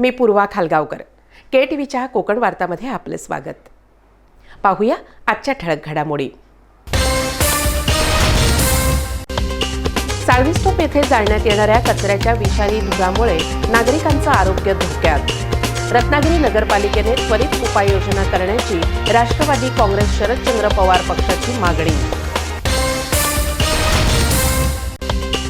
मी पूर्वा खालगावकर. के T व्हीच्या कोकण वार्तामध्ये आपलं स्वागत. पाहूया आजच्या ठळक घडामोडी. साळवीस्टोप येथे जाळण्यात येणाऱ्या कचऱ्याच्या विषारी धुरामुळे नागरिकांचं आरोग्य धोक्यात. रत्नागिरी नगरपालिकेने त्वरित उपाययोजना करण्याची राष्ट्रवादी काँग्रेस शरदचंद्र पवार पक्षाची मागणी.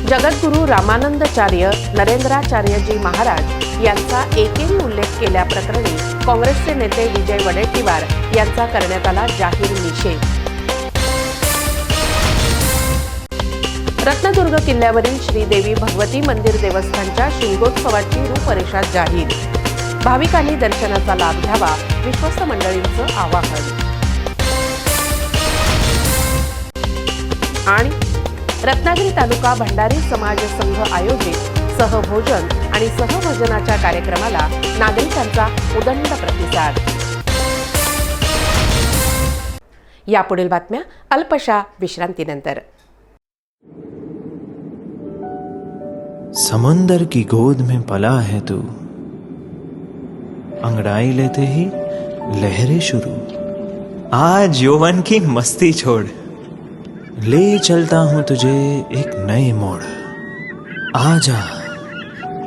जगद्गुरू रामानंदचार्य नरेंद्राचार्यजी महाराज यांचा एकेरी उल्लेख केल्याप्रकरणी काँग्रेसचे नेते विजय वडेट्टीवार यांचा करण्यात आला जाहीर निषेध. रत्नदुर्ग किल्ल्यावरील श्रीदेवी भगवती मंदिर देवस्थानच्या शिंगोत्सवाची रूपरेषा जाहीर. भाविकांनी दर्शनाचा लाभ घ्यावा विश्वस्त मंडळींचं आवाहन. आणि रत्नागिरी तालुका भंडारी समाज संघ आयोजित सहभोजन आणि सहभजनाच्या कार्यक्रमाला नागरिकांचा उदंड प्रतिसाद. यापुढील बातम्या अल्पशा विश्रांतीनंतर. समंदर की गोद में पला है तू। अंगड़ाई लेते ही लहरें शुरू। आज यौवन की मस्ती छोड़। ले चलता हूं तुझे एक नए मोड़। आजा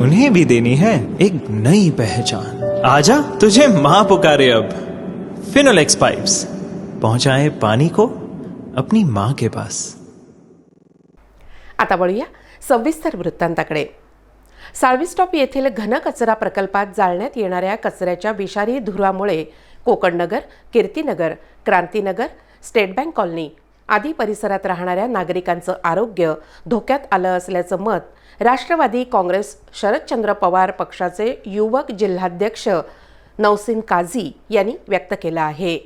उन्हें भी देनी है एक नई पहचान। आजा तुझे माँ पुकारे अब। फिनोलेक्स पाइप्स पहुंचाए पानी को अपनी मां के पास। आता वळूया सविस्तर वृत्तांताकडे. साळवीस्टॉप येथील घनकचरा प्रकल्पात जाळण्यात येणाऱ्या कचऱ्याच्या विषारी धुरामुळे Kokannagar Kirtinagar Krantinagar state bank colony आदी परिसरात राहणाऱ्या नागरिकांचं आरोग्य धोक्यात आलं असल्याचं मत राष्ट्रवादी काँग्रेस शरदचंद्र पवार पक्षाचे युवक जिल्हाध्यक्ष नौसिन काझी यांनी व्यक्त केलं आहे.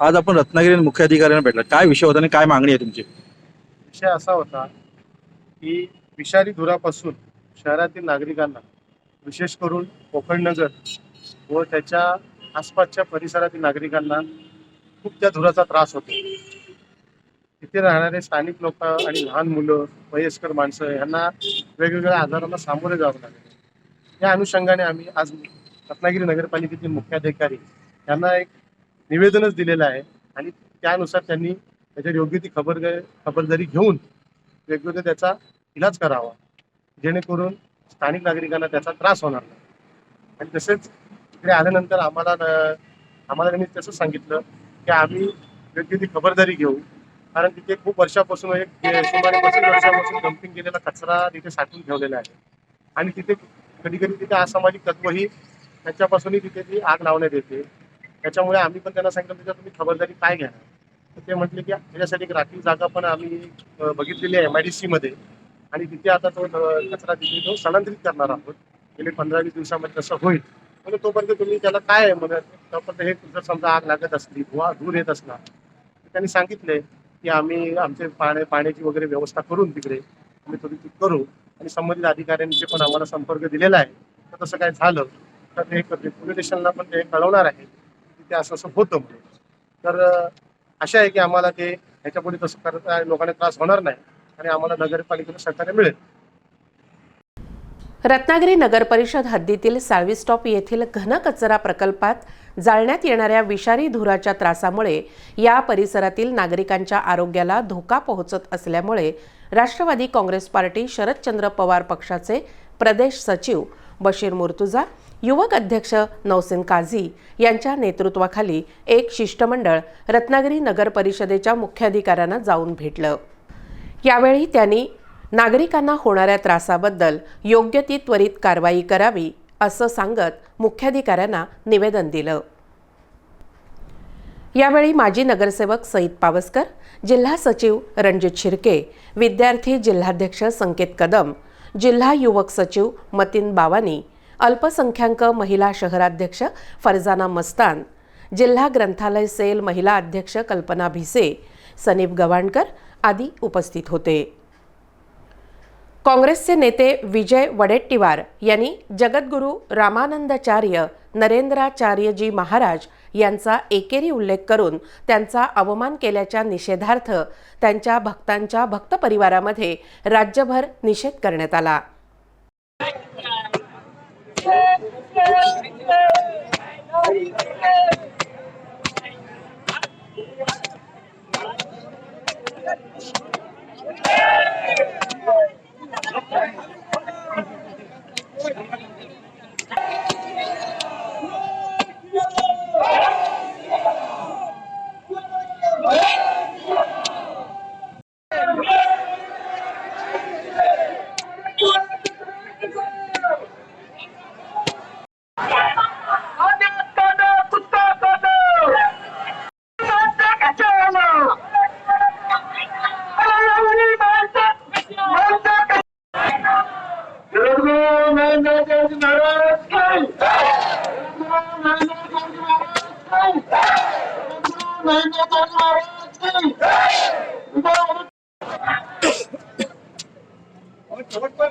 आज आपण रत्नागिरी मुख्याधिकाऱ्यांना भेटला. काय विषय होता आणि काय मागणी आहे तुमची? विषय असा होता की विषारी धुरापासून शहरातील नागरिकांना विशेष करून कोकणनगर व त्याच्या आसपासच्या परिसरातील नागरिकांना खूप त्या धुराचा त्रास होतो. तिथे राहणारे स्थानिक लोक आणि लहान मुलं वयस्कर माणसं यांना वेगवेगळ्या आजारांना सामोरे जावं लागेल. या अनुषंगाने आम्ही आज रत्नागिरी नगरपालिकेतील मुख्याधिकारी यांना एक निवेदनच दिलेलं आहे आणि त्यानुसार त्यांनी त्याच्यावर योग्य ती खबर खबरदारी घेऊन वेगवेगळं त्याचा इलाज करावा जेणेकरून स्थानिक नागरिकांना त्याचा त्रास होणार नाही. आणि तसेच इकडे आल्यानंतर आम्हाला आम्हाला त्यांनी तसं सांगितलं की आम्ही योग्य ती खबरदारी घेऊ. कारण तिथे खूप वर्षापासून एक सुमारे पस्तीस वर्षापासून डम्पिंग केलेला कचरा तिथे साठवून ठेवलेला आहे. आणि तिथे कधी कधी तिथे असामाजिक तत्वही त्याच्यापासूनही तिथे ती आग लावण्यात येते. त्याच्यामुळे आम्ही पण त्यांना सांगितलं त्याच्यात तुम्ही खबरदारी काय घ्या तर ते म्हटले की त्याच्यासाठी एक राखीव जागा पण आम्ही बघितलेली आहे एम आय डी सीमध्ये आणि तिथे आता तो कचरा तिथे तो स्थलांतरित करणार आहोत. गेले पंधरा वीस दिवसामध्ये तसं होईल. म्हणजे तोपर्यंत तुम्ही त्याला काय आहे? म्हणत तोपर्यंत हे जर समजा आग लागत असली किंवा धूर येत असला तर त्यांनी सांगितले की आम्ही आमचे पाण्या पाण्याची वगैरे व्यवस्था करून तिकडे आम्ही थोडी ती करू. आणि संबंधित अधिकाऱ्यांचे पण आम्हाला संपर्क दिलेला आहे तर तसं काय झालं तर ते म्हणजे पोलीस स्टेशनला पण ते कळवणार आहे की ते असं असं होतं म्हणून. तर आशा आहे की आम्हाला ते ह्याच्यापुढे तसं करत लोकांना त्रास होणार नाही आणि आम्हाला नगरपालिकेला सहकार्य मिळेल. रत्नागिरी नगरपरिषद हद्दीतील साळवी स्टॉप येथील घनकचरा प्रकल्पात जाळण्यात येणाऱ्या विषारी धुराच्या त्रासामुळे या परिसरातील नागरिकांच्या आरोग्याला धोका पोहोचत असल्यामुळे राष्ट्रवादी काँग्रेस पार्टी शरदचंद्र पवार पक्षाचे प्रदेश सचिव बशीर मुर्तुजा युवक अध्यक्ष नौसिन काझी यांच्या नेतृत्वाखाली एक शिष्टमंडळ रत्नागिरी नगर परिषदेच्या मुख्याधिकाऱ्यांना जाऊन भेटलं. यावेळी त्यांनी नागरिकांना होणाऱ्या त्रासाबद्दल योग्य ती त्वरित कारवाई करावी असं सांगत मुख्याधिकाऱ्यांना निवेदन दिलं. यावेळी माजी नगरसेवक सईद पावसकर जिल्हा सचिव रणजित शिर्के विद्यार्थी जिल्हाध्यक्ष संकेत कदम जिल्हा युवक सचिव मतीन बावानी अल्पसंख्याक महिला शहराध्यक्ष फरजाना मस्तान जिल्हा ग्रंथालय सेल महिला अध्यक्ष कल्पना भिसे सनीप गवाणकर आदी उपस्थित होते. काँग्रेसचे नेते विजय वडेट्टीवार यांनी जगद्गुरू रामानंदाचार्य नरेंद्राचार्यजी महाराज यांचा एकेरी उल्लेख करून त्यांचा अवमान केल्याच्या निषेधार्थ त्यांच्या भक्तांच्या भक्त परिवारामध्ये राज्यभर निषेध करण्यात आला. Thank you.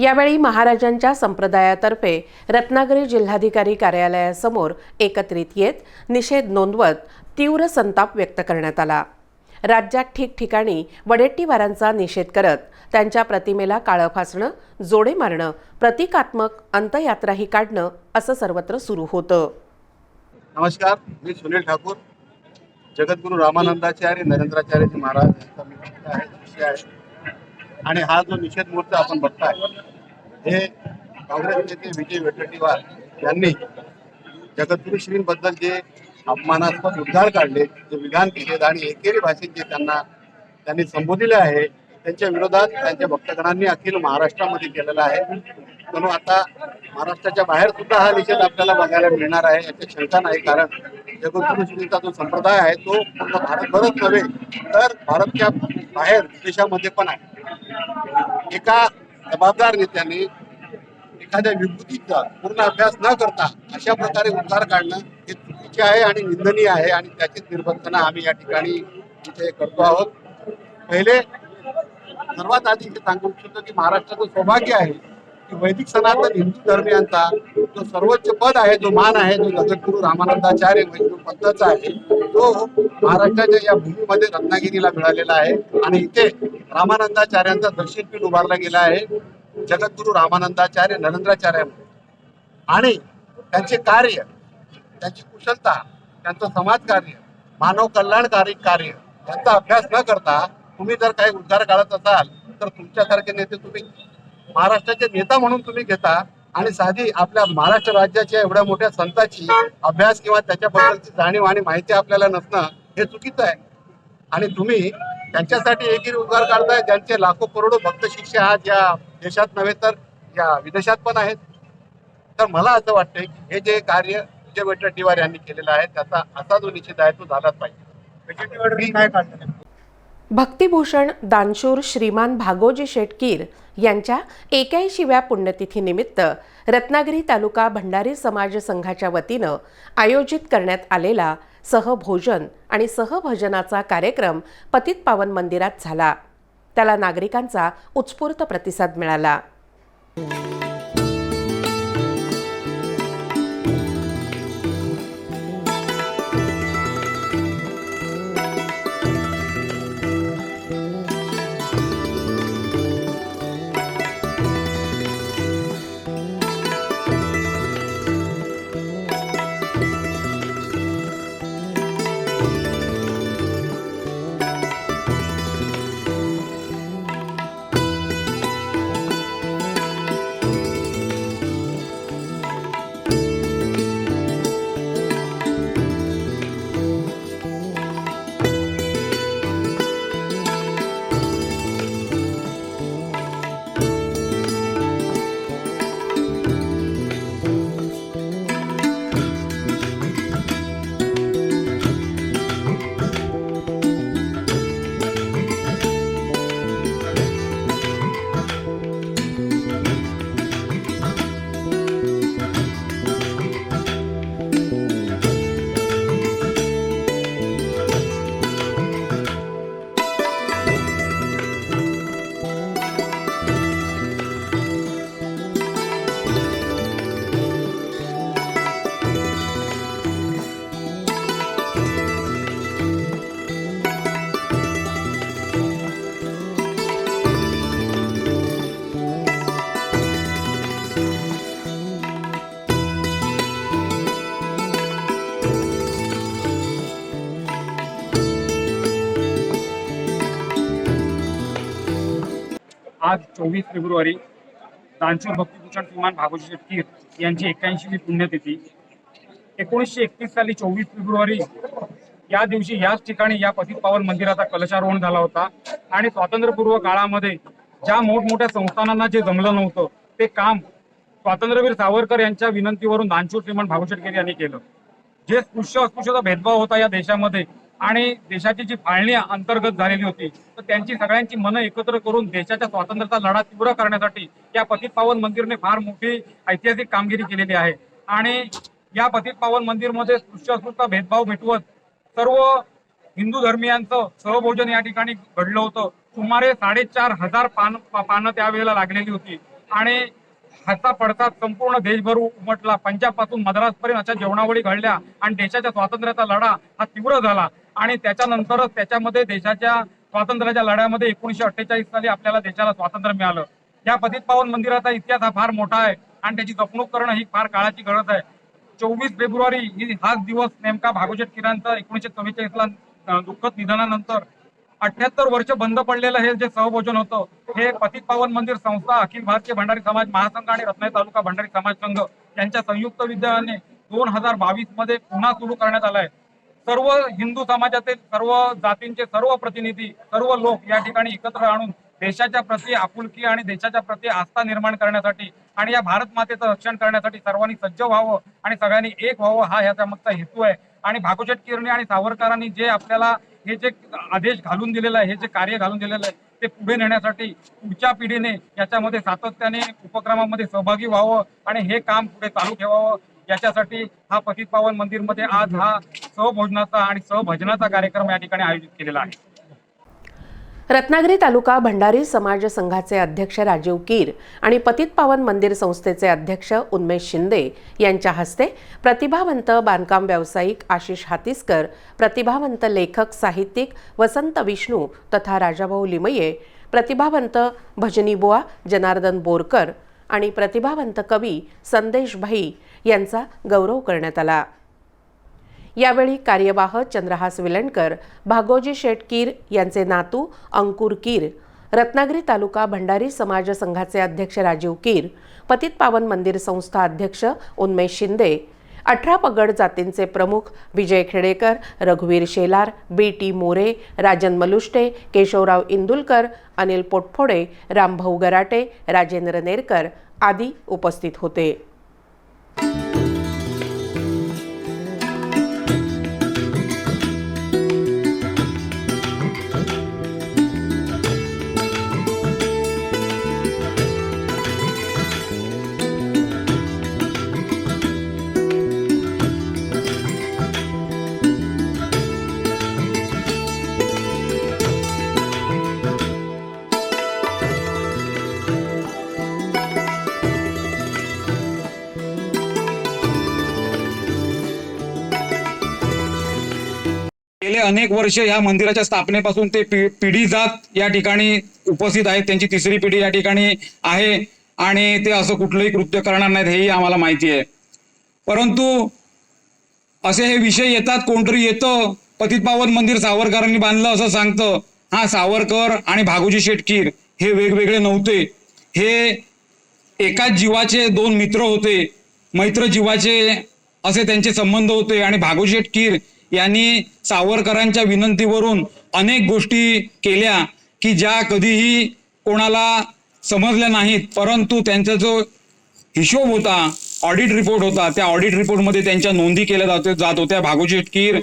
यावेळी महाराजांच्या संप्रदायातर्फे रत्नागिरी जिल्हाधिकारी कार्यालयासमोर एकत्रित येत निषेध नोंदवत तीव्र संताप व्यक्त करण्यात आला. राज्यात ठिकठिकाणी वडेट्टीवारांचा निषेध करत त्यांच्या प्रतिमेला काळं फासणं जोडे मारणं प्रतिकात्मक अंतयात्राही काढणं असं सर्वत्र सुरू होतं. नमस्कार मी सुनील ठाकूर जगद्गुरु रामानंदाचार्य नरेंद्राचार्य महाराज आणि हा जो निषेध मोर्चा आपण बघताय हे काँग्रेस नेते विजय वडेट्टीवार यांनी जगद्गुरू श्रींबद्दल जे अपमानास्पद उद्गार काढले जे विधान केलेत आणि एकेरी भाषेत जे त्यांना त्यांनी संबोधिले आहे त्यांच्या विरोधात त्यांच्या भक्तगणांनी अखिल महाराष्ट्रामध्ये केलेला आहे. म्हणून आता महाराष्ट्राच्या बाहेर सुद्धा हा निषेध आपल्याला बघायला मिळणार आहे याची शंका नाही कारण जगद्गुरू श्रींचा जो संप्रदाय आहे तो पूर्ण भारतभरच नव्हे तर भारतच्या बाहेर देशामध्ये पण आहे. एका जबाबदार नेत्यांनी एखाद्या विभूतीचा पूर्ण अभ्यास न करता अशा प्रकारे उद्गार काढणं हे चुकीचे आहे आणि निंदनीय आहे आणि त्याचीच निर्बंधना आम्ही या ठिकाणी इथे करतो आहोत. पहिले सर्वात आधी सांगू इच्छितो की महाराष्ट्राचं सौभाग्य आहे की वैदिक सनातन हिंदू धर्मियांचा जो सर्वोच्च पद आहे जो मान आहे जो जगद्गुरु रामानंदाचार्य वैष्णव पंथाचा आहे तो महाराष्ट्राच्या या भूमीमध्ये रत्नागिरीला मिळालेला आहे. आणि इथे रामानंदाचार्यांचा दर्शनपीठ उभारला गेला आहे जगद्गुरु रामानंदाचार्य नरेंद्राचार्य आणि त्यांचे कार्य त्यांची कुशलता त्यांचं समाजकार्य मानव कल्याणकारी कार्य यांचा अभ्यास न करता तुम्ही जर काही उद्गार काढत असाल तर तुमच्यासारखे नेते तुम्ही महाराष्ट्राचे नेता म्हणून तुम्ही घेता आणि साधी आपल्या महाराष्ट्र राज्याच्या एवढ्या मोठ्या संताची अभ्यास किंवा त्याच्याबद्दलची जाणीव आणि माहिती आपल्याला नसणं हे चुकीचं आहे. आणि तुम्ही त्यांच्यासाठी एकीर उद्गार काढताय ज्यांचे लाखो करोडो भक्त शिष्य आहात या देशात नव्हे तर या विदेशात पण आहेत. तर मला असं वाटतंय की हे जे कार्य विजय वडेट्टीवार यांनी केलेलं आहे त्याचा असा जो निश्चित आहे तो झालाच पाहिजे. भक्तिभूषण दानशूर श्रीमान भागोजी शेटकीर यांच्या एक्याऐंशीव्या पुण्यतिथीनिमित्त रत्नागिरी तालुका भंडारी समाज संघाच्या वतीनं आयोजित करण्यात आलेला सहभोजन आणि सहभजनाचा कार्यक्रम पतित पावन मंदिरात झाला. त्याला नागरिकांचा उत्स्फूर्त प्रतिसाद मिळाला. आज चोवीस फेब्रुवारी दानशूर भक्तिभूषण श्रीमान भागवत शेटकीर यांची एक्क्याऐंशीवी पुण्यतिथी. एकोणीसशे एकतीस साली चोवीस फेब्रुवारी या दिवशी याच ठिकाणी या पतित पावन मंदिराचा कलशारोहण झाला होता आणि स्वातंत्र्यपूर्व काळामध्ये ज्या मोठमोठ्या संस्थानांना जे जमलं नव्हतं ते काम स्वातंत्र्यवीर सावरकर यांच्या विनंतीवरून दानशूर श्रीमान भागवत शेटकीर यांनी केलं. जे स्पृश्य अस्पृश्यचा भेदभाव होता या देशामध्ये आणि देशाची जी फाळणी अंतर्गत झालेली होती तर त्यांची सगळ्यांची मनं एकत्र करून देशाच्या स्वातंत्र्याचा लढा तीव्र करण्यासाठी या पतित पावन मंदिरने फार मोठी ऐतिहासिक कामगिरी केलेली आहे. आणि या पतित पावन मंदिरमध्ये स्पृश्य भेदभाव मिटवत सर्व हिंदू धर्मियांचं सहभोजन या ठिकाणी घडलं होतं. सुमारे साडेचार हजार पान पानं त्यावेळेला लागलेली होती. आणि हाता पडसाद संपूर्ण देशभर उमटला. पंजाबपासून मद्रासपर्यंत अशा जेवणावळी घडल्या आणि देशाच्या स्वातंत्र्याचा लढा हा तीव्र झाला. आणि त्याच्यानंतरच त्याच्यामध्ये देशाच्या स्वातंत्र्याच्या लढ्यामध्ये एकोणीशे अठ्ठेचाळीस साली आपल्याला देशाला स्वातंत्र्य मिळालं. या पतित पावन मंदिराचा इतिहास हा फार मोठा आहे आणि त्याची जपणूक करणं ही फार काळाची गरज आहे. चोवीस फेब्रुवारी ही हाच दिवस नेमका भागवत किरांचा एकोणीशे चव्वेचाळीस ला दुःखद निधनानंतर अठ्याहत्तर वर्ष बंद पडलेलं हे जे सहभोजन होतं हे पतित पावन मंदिर संस्था अखिल भारतीय भंडारी समाज महासंघ आणि रत्नागिरी तालुका भंडारी समाज संघ यांच्या संयुक्त विद्याने दोन हजार बावीसमध्ये पुन्हा सुरू करण्यात आलाय सर्व हिंदू समाजातील सर्व जातींचे सर्व प्रतिनिधी सर्व लोक या ठिकाणी एकत्र आणून देशाच्या प्रती आपुलकी आणि देशाच्या प्रती आस्था निर्माण करण्यासाठी आणि या भारत मातेचं रक्षण करण्यासाठी सर्वांनी सज्ज व्हावं आणि सगळ्यांनी एक व्हावं हा याचा मागचा हेतू आहे. आणि भागोशेट किरणे आणि सावरकरांनी जे आपल्याला हे जे आदेश घालून दिलेलं आहे हे जे कार्य घालून दिलेलं आहे ते पुढे नेण्यासाठी पुढच्या पिढीने याच्यामध्ये सातत्याने उपक्रमामध्ये सहभागी व्हावं आणि हे काम पुढे चालू ठेवावं. याच्यासाठी हा पतित पावन मंदिरमध्ये आज हा सहभोजनाचा आणि सहभजनाचा कार्यक्रम या ठिकाणी आयोजित केलेला आहे. रत्नागिरी तालुका भंडारी समाज संघाचे अध्यक्ष राजीव कीर आणि पतित पावन मंदिर संस्थेचे अध्यक्ष उन्मेश शिंदे यांच्या हस्ते प्रतिभावंत बांधकाम व्यावसायिक आशिष हातीसकर प्रतिभावंत लेखक साहित्यिक वसंत विष्णू तथा राजाभाऊ लिमये प्रतिभावंत भजनी बुवा जनार्दन बोरकर आणि प्रतिभावंत कवी संदेश भाई यांचा गौरव करण्यात आला. यावेळी कार्यवाह चंद्रहास विलणकर भागोजी शेटकीर यांचे नातू अंकुर कीर रत्नागिरी तालुका भंडारी समाज संघाचे अध्यक्ष राजीव कीर पतित पावन मंदिर संस्था अध्यक्ष उन्मेष शिंदे अठरा पगड जातींचे प्रमुख विजय खेडेकर रघुवीर शेलार बी टी मोरे राजन मलुष्टे केशवराव इंदुलकर अनिल पोटफोडे रामभाऊ गराटे राजेंद्र नेरकर आदी उपस्थित होते. गेले अनेक वर्ष या मंदिराच्या स्थापनेपासून ते पिढी जात या ठिकाणी उपस्थित आहेत. त्यांची तिसरी पिढी या ठिकाणी आहे आणि ते असं कुठलंही कृत्य करणार नाहीत हेही आम्हाला माहिती आहे. परंतु असे हे विषय येतात कोणतरी येतं पतित पावन मंदिर सावरकरांनी बांधलं असं सांगतं हा सावरकर आणि भागोजी शेटकीर हे वेगवेगळे नव्हते. हे एकाच जीवाचे दोन मित्र होते. मैत्र जीवाचे असे त्यांचे संबंध होते आणि भागोशेठ शेटकीर यांनी सावरकरांच्या विनंतीवरून अनेक गोष्टी केल्या की ज्या कधीही कोणाला समजल्या नाहीत परंतु त्यांचा जो हिशोब होता ऑडिट रिपोर्ट होता त्या ऑडिट रिपोर्टमध्ये त्यांच्या नोंदी केल्या जात जात होत्या. भागोजी कीर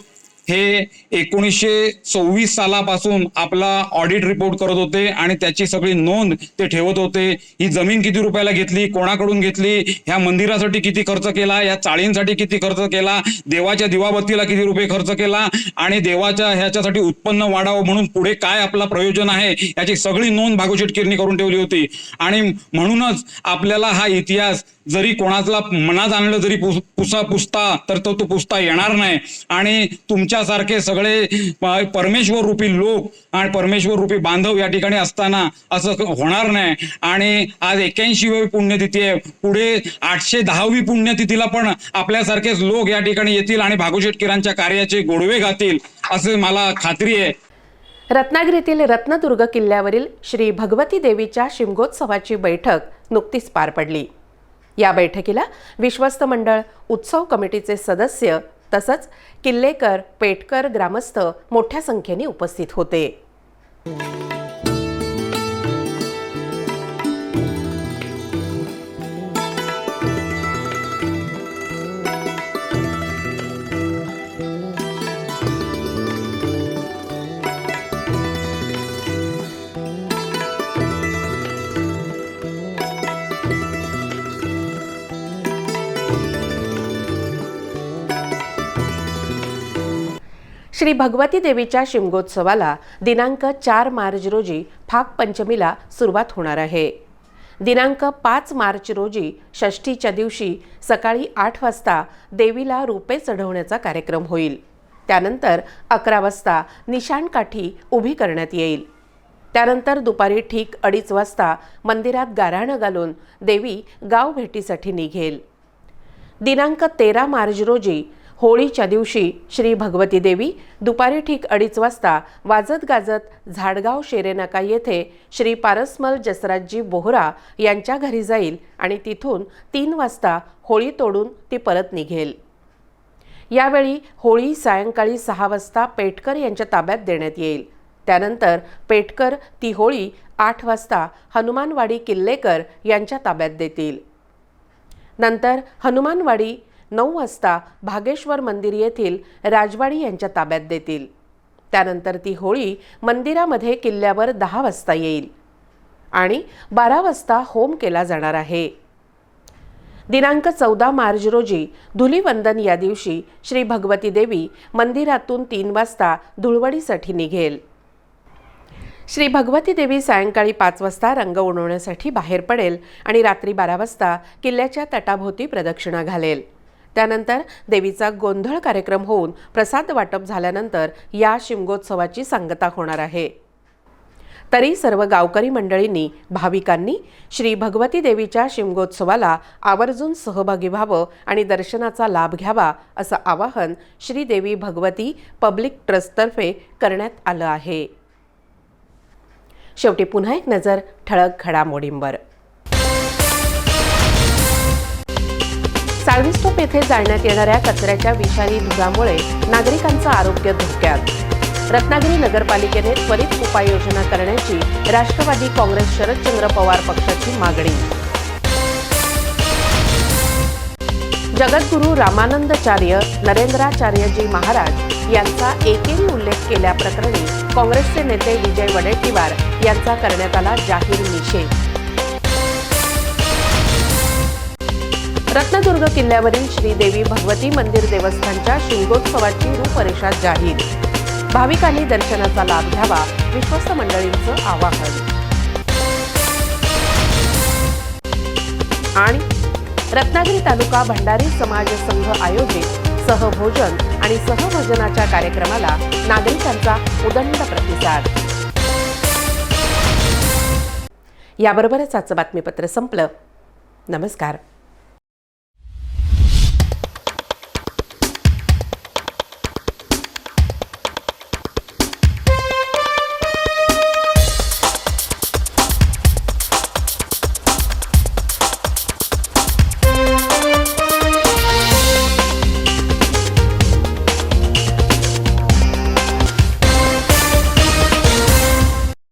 हे एकोणीसशे सव्वीस सालापासून आपला ऑडिट रिपोर्ट करत होते आणि त्याची सगळी नोंद ते ठेवत होते. ही जमीन किती रुपयाला घेतली कोणाकडून घेतली ह्या मंदिरासाठी किती खर्च केला या चाळींसाठी किती खर्च केला देवाच्या दिवाबत्तीला किती रुपये खर्च केला आणि देवाच्या ह्याच्यासाठी उत्पन्न वाढावं म्हणून पुढे काय आपला प्रयोजन आहे याची सगळी नोंद भागोशेट किरणी करून ठेवली होती. आणि म्हणूनच आपल्याला हा इतिहास जरी कोणाला मनात आणलं जरी पुसा पुसता तर तो तो पुसता येणार नाही. आणि तुमच्या तुमच्यासारखे सगळे परमेश्वर रूपी लोक आणि परमेश्वर रूपी बांधव या ठिकाणी असताना असं होणार नाही. आणि आज एक्क्याऐंशी पुण्यतिथी आहे. पुढे आठशे दहावी पुण्यतिथीला पण आपल्यासारखेच लोक या ठिकाणी येतील आणि भागोशेट किरांच्या कार्याचे गोडवे घातील असे मला खात्री आहे. रत्नागिरीतील रत्नदुर्ग किल्ल्यावरील श्री भगवती देवीच्या शिमगोत्सवाची बैठक नुकतीच पार पडली. या बैठकीला विश्वस्त मंडळ उत्सव कमिटीचे सदस्य तसंच किल्लेकर पेटकर ग्रामस्थ मोठ्या संख्येने उपस्थित होते. श्री भगवती देवीच्या शिमगोत्सवाला दिनांक चार मार्च रोजी फाक पंचमीला सुरुवात होणार आहे. दिनांक पाच मार्च रोजी षष्ठीच्या दिवशी सकाळी आठ वाजता देवीला रूपे चढवण्याचा कार्यक्रम होईल. त्यानंतर अकरा वाजता निशाणकाठी उभी करण्यात येईल. त्यानंतर दुपारी ठीक अडीच वाजता मंदिरात गाराणं घालून देवी गाव भेटीसाठी निघेल. दिनांक तेरा मार्च रोजी होळीच्या दिवशी श्री भगवती देवी दुपारी ठीक अडीच वाजता वाजत गाजत झाडगाव शेरेनाका येथे श्री पारसमल जसराजजी बोहरा यांच्या घरी जाईल आणि तिथून तीन वाजता होळी तोडून ती परत निघेल. यावेळी होळी सायंकाळी सहा वाजता पेटकर यांच्या ताब्यात देण्यात येईल. त्यानंतर पेटकर ती होळी आठ वाजता हनुमानवाडी किल्लेकर यांच्या ताब्यात देतील. नंतर हनुमानवाडी नऊ वाजता भागेश्वर मंदिर येथील राजवाडी यांच्या ताब्यात देतील. त्यानंतर ती होळी मंदिरामध्ये किल्ल्यावर दहा वाजता येईल आणि बारा वाजता होम केला जाणार आहे. दिनांक चौदा मार्च रोजी धुलीवंदन या दिवशी श्री भगवती देवी मंदिरातून तीन वाजता धुळवडीसाठी निघेल. श्री भगवती देवी सायंकाळी पाच वाजता रंग उडवण्यासाठी बाहेर पडेल आणि रात्री बारा वाजता किल्ल्याच्या तटाभोवती प्रदक्षिणा घालेल. त्यानंतर देवीचा गोंधळ कार्यक्रम होऊन प्रसाद वाटप झाल्यानंतर या शिमगोत्सवाची सांगता होणार आहे. तरी सर्व गावकरी मंडळींनी भाविकांनी श्री भगवती देवीच्या शिमगोत्सवाला आवर्जून सहभागी व्हावं आणि दर्शनाचा लाभ घ्यावा असं आवाहन श्री देवी भगवती पब्लिक ट्रस्टतर्फे करण्यात आलं आहे. शेवटी पुन्हा एक नजर ठळक घडामोडींवर. साळवीस्टोप येथे जाळण्यात येणाऱ्या कचऱ्याच्या विषारी धुरामुळे नागरिकांचं आरोग्य धोक्यात. रत्नागिरी नगरपालिकेने त्वरित उपाययोजना करण्याची राष्ट्रवादी काँग्रेस शरदचंद्र पवार पक्षाची मागणी. जगद्गुरू रामानंदचार्य नरेंद्राचार्यजी महाराज यांचा एकेरी उल्लेख केल्याप्रकरणी काँग्रेसचे नेते विजय वडेट्टीवार यांचा करण्यात आला जाहीर निषेध. रत्नदुर्ग किल्ल्यावरील श्रीदेवी भगवती मंदिर देवस्थानच्या शिंगोत्सवाची रूपरेषा जाहीर. भाविकांनी दर्शनाचा लाभ घ्यावा विश्वस्त मंडळींचं आवाहन. आणि रत्नागिरी तालुका भंडारी समाज संघ आयोजित सहभोजन आणि सहभोजनाच्या कार्यक्रमाला नागरिकांचा उदंड प्रतिसाद. याबरोबरच आजचं बातमीपत्र संपलं. नमस्कार.